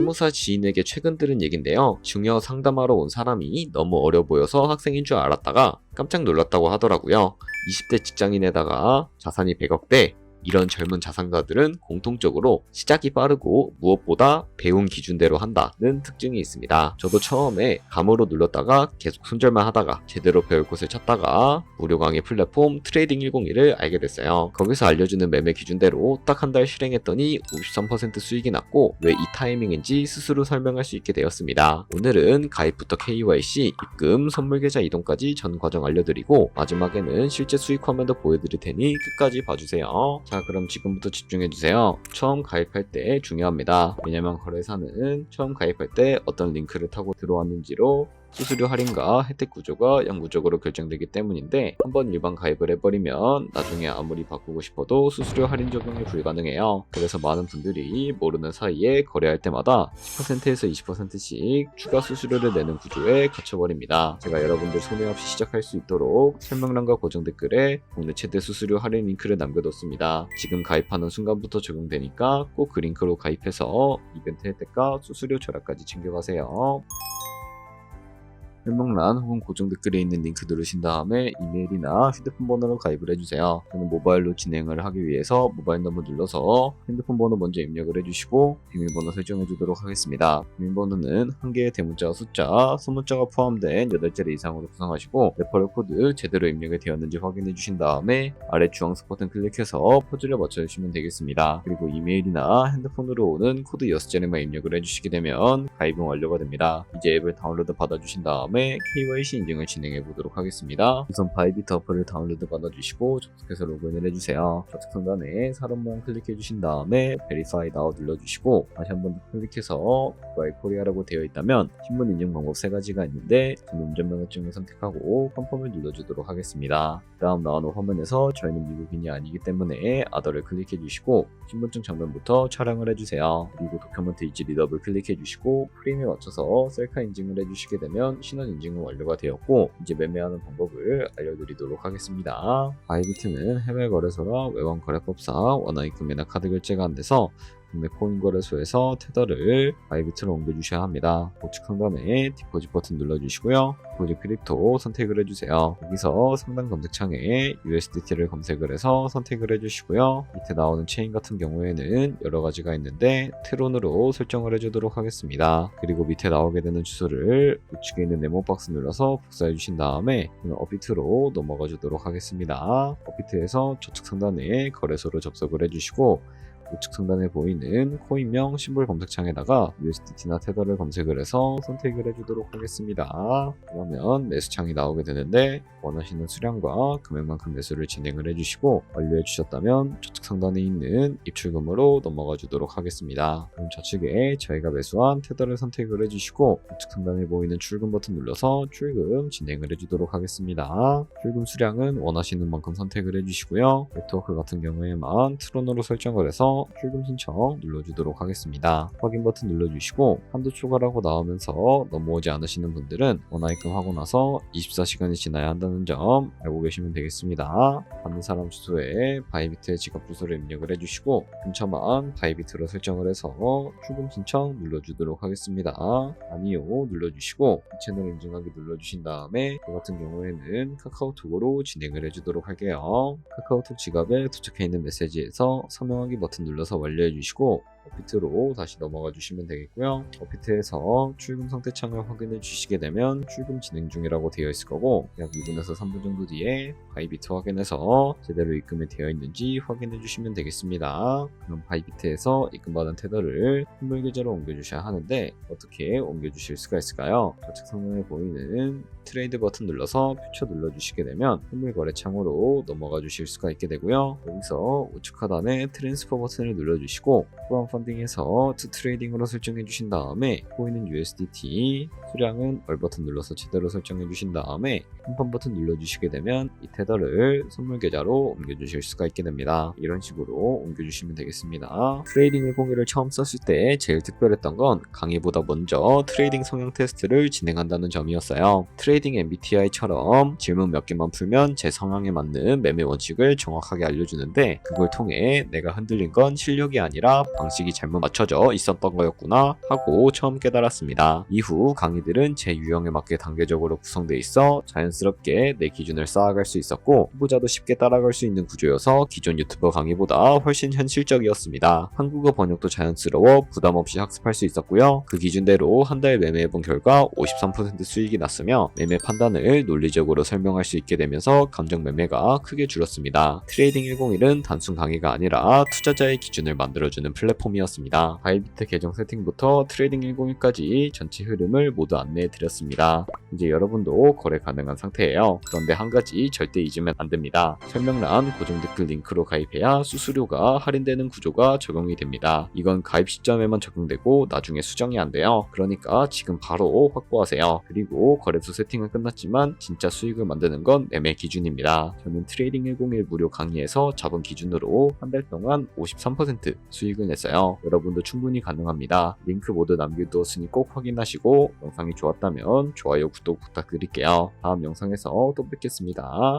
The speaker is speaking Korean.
세무사 지인에게 최근 들은 얘긴데요. 중요 상담하러 온 사람이 너무 어려 보여서 학생인 줄 알았다가 깜짝 놀랐다고 하더라고요. 20대 직장인에다가 자산이 100억대, 이런 젊은 자산가들은 공통적으로 시작이 빠르고 무엇보다 배운 기준대로 한다는 특징이 있습니다. 저도 처음에 감으로 눌렀다가 계속 손절만 하다가 제대로 배울 곳을 찾다가 무료 강의 플랫폼 트레이딩 101을 알게 됐어요. 거기서 알려주는 매매 기준대로 딱 한 달 실행했더니 53% 수익이 났고 왜 이 타이밍인지 스스로 설명할 수 있게 되었습니다. 오늘은 가입부터 KYC, 입금, 선물계좌 이동까지 전 과정 알려드리고 마지막에는 실제 수익 화면도 보여드릴 테니 끝까지 봐주세요. 자 그럼 지금부터 집중해주세요. 처음 가입할 때 중요합니다. 왜냐면 거래사는 처음 가입할 때 어떤 링크를 타고 들어왔는지로 수수료 할인과 혜택 구조가 영구적으로 결정되기 때문인데 한번 일반 가입을 해버리면 나중에 아무리 바꾸고 싶어도 수수료 할인 적용이 불가능해요. 그래서 많은 분들이 모르는 사이에 거래할 때마다 10%에서 20%씩 추가 수수료를 내는 구조에 갇혀버립니다. 제가 여러분들 손해 없이 시작할 수 있도록 설명란과 고정 댓글에 국내 최대 수수료 할인 링크를 남겨뒀습니다. 지금 가입하는 순간부터 적용되니까 꼭 그 링크로 가입해서 이벤트 혜택과 수수료 절약까지 챙겨가세요. 설명란 혹은 고정 댓글에 있는 링크 누르신 다음에 이메일이나 휴대폰 번호로 가입을 해주세요. 저는 모바일로 진행을 하기 위해서 모바일 넘버 눌러서 핸드폰 번호 먼저 입력을 해주시고 비밀번호 설정해 주도록 하겠습니다. 비밀번호는 한 개의 대문자와 숫자, 소문자가 포함된 8자리 이상으로 구성하시고 레퍼럴 코드 제대로 입력이 되었는지 확인해 주신 다음에 아래 주황색 버튼 클릭해서 포즈를 맞춰주시면 되겠습니다. 그리고 이메일이나 핸드폰으로 오는 코드 6자리만 입력을 해주시게 되면 가입은 완료가 됩니다. 이제 앱을 다운로드 받아주신 다음에 KYC 인증을 진행해 보도록 하겠습니다. 우선 바이비트 어플을 다운로드 받아주시고 접속해서 로그인을 해주세요. 접속 상단에 사람 모양 클릭해 주신 다음에 Verify Now 눌러주시고 다시 한 번 더 클릭해서 바이 코리아라고 되어 있다면 신분 인증 방법 세 가지가 있는데 저는 운전면허증을 선택하고 컨펌을 눌러주도록 하겠습니다. 다음 나오는 화면에서 저희는 미국인이 아니기 때문에 아더를 클릭해 주시고 신분증 장면부터 촬영을 해주세요. 그리고 도큐먼트 이지 리더블 클릭해 주시고 프레임에 맞춰서 셀카 인증을 해주시게 되면 신원 인증은 완료가 되었고 이제 매매하는 방법을 알려드리도록 하겠습니다. 바이비트는 해외 거래소라 외환 거래법상 원화입 금이나 카드 결제가 안 돼서 국내 코인 거래소에서 테더를 바이비트로 옮겨주셔야 합니다. 우측 상단에 디포짓 버튼 눌러주시고요. 디포짓 크립토 선택을 해주세요. 여기서 상단 검색창에 USDT를 검색을 해서 선택을 해주시고요. 밑에 나오는 체인 같은 경우에는 여러 가지가 있는데 트론으로 설정을 해주도록 하겠습니다. 그리고 밑에 나오게 되는 주소를 우측에 있는 네모 박스 눌러서 복사해 주신 다음에 업비트로 넘어가 주도록 하겠습니다. 업비트에서 좌측 상단에 거래소로 접속을 해주시고 우측 상단에 보이는 코인명 심볼 검색창에다가 USDT나 테더를 검색을 해서 선택을 해주도록 하겠습니다. 그러면 매수창이 나오게 되는데 원하시는 수량과 금액만큼 매수를 진행을 해주시고 완료해 주셨다면 좌측 상단에 있는 입출금으로 넘어가 주도록 하겠습니다. 그럼 좌측에 저희가 매수한 테더를 선택을 해주시고 우측 상단에 보이는 출금 버튼 눌러서 출금 진행을 해주도록 하겠습니다. 출금 수량은 원하시는 만큼 선택을 해주시고요. 네트워크 같은 경우에만 트론으로 설정을 해서 출금 신청 눌러주도록 하겠습니다. 확인 버튼 눌러주시고 한도 초과라고 나오면서 넘어오지 않으시는 분들은 원화입금 하고 나서 24시간이 지나야 한다는 점 알고 계시면 되겠습니다. 받는 사람 주소에 바이비트의 지갑 주소를 입력을 해주시고 근처만 바이비트로 설정을 해서 출금 신청 눌러주도록 하겠습니다. 아니요 눌러주시고 이 채널 인증하기 눌러주신 다음에 저 같은 경우에는 카카오톡으로 진행을 해주도록 할게요. 카카오톡 지갑에 도착해 있는 메시지에서 서명하기 버튼 눌러서 완료해 주시고 어피트로 다시 넘어가 주시면 되겠고요. 어피트에서 출금 상태 창을 확인해 주시게 되면 출금 진행 중이라고 되어 있을 거고 약 2분에서 3분 정도 뒤에 바이비트 확인해서 제대로 입금이 되어 있는지 확인해 주시면 되겠습니다. 그럼 바이비트에서 입금받은 테더를 현물 계좌로 옮겨 주셔야 하는데 어떻게 옮겨 주실 수가 있을까요? 좌측 상단에 보이는 트레이드 버튼 눌러서 퓨처 눌러 주시게 되면 현물 거래 창으로 넘어가 주실 수가 있게 되고요. 여기서 우측 하단에 트랜스퍼 버튼을 눌러 주시고 후방 펀딩에서 투 트레이딩으로 설정해 주신 다음에 보이는 USDT 수량은 얼 버튼 눌러서 제대로 설정해 주신 다음에 한판 버튼 눌러 주시게 되면 이 테더를 선물 계좌로 옮겨 주실 수가 있게 됩니다. 이런 식으로 옮겨 주시면 되겠습니다. 트레이딩 101을 처음 썼을 때 제일 특별했던 건 강의보다 먼저 트레이딩 성향 테스트를 진행한다는 점이었어요. 트레이딩 MBTI처럼 질문 몇 개만 풀면 제 성향에 맞는 매매 원칙을 정확하게 알려주는데 그걸 통해 내가 흔들린 건 실력이 아니라 방식 방식이 잘못 맞춰져 있었던 거였구나 하고 처음 깨달았습니다. 이후 강의들은 제 유형에 맞게 단계적으로 구성돼 있어 자연스럽게 내 기준을 쌓아갈 수 있었고 후보자도 쉽게 따라갈 수 있는 구조여서 기존 유튜버 강의보다 훨씬 현실적이었습니다. 한국어 번역도 자연스러워 부담 없이 학습할 수 있었고요. 그 기준대로 한 달 매매해본 결과 53% 수익이 났으며 매매 판단을 논리적으로 설명할 수 있게 되면서 감정 매매가 크게 줄었습니다. 트레이딩 101은 단순 강의가 아니라 투자자의 기준을 만들어주는 플랫폼 이었습니다. 바이비트 계정 세팅부터 트레이딩 101까지 전체 흐름을 모두 안내해 드렸습니다. 이제 여러분도 거래 가능한 상태예요. 그런데 한 가지 절대 잊으면 안 됩니다. 설명란 고정 댓글 링크로 가입해야 수수료가 할인되는 구조가 적용이 됩니다. 이건 가입 시점에만 적용되고 나중에 수정이 안 돼요. 그러니까 지금 바로 확보하세요. 그리고 거래소 세팅은 끝났지만 진짜 수익을 만드는 건 매매 기준입니다. 저는 트레이딩 101 무료 강의에서 잡은 기준으로 한 달 동안 53% 수익을 냈어 요. 여러분도 충분히 가능합니다. 링크 모두 남겨두었으니 꼭 확인하시고 영상이 좋았다면 좋아요, 구독 부탁드릴게요. 다음 영상에서 또 뵙겠습니다.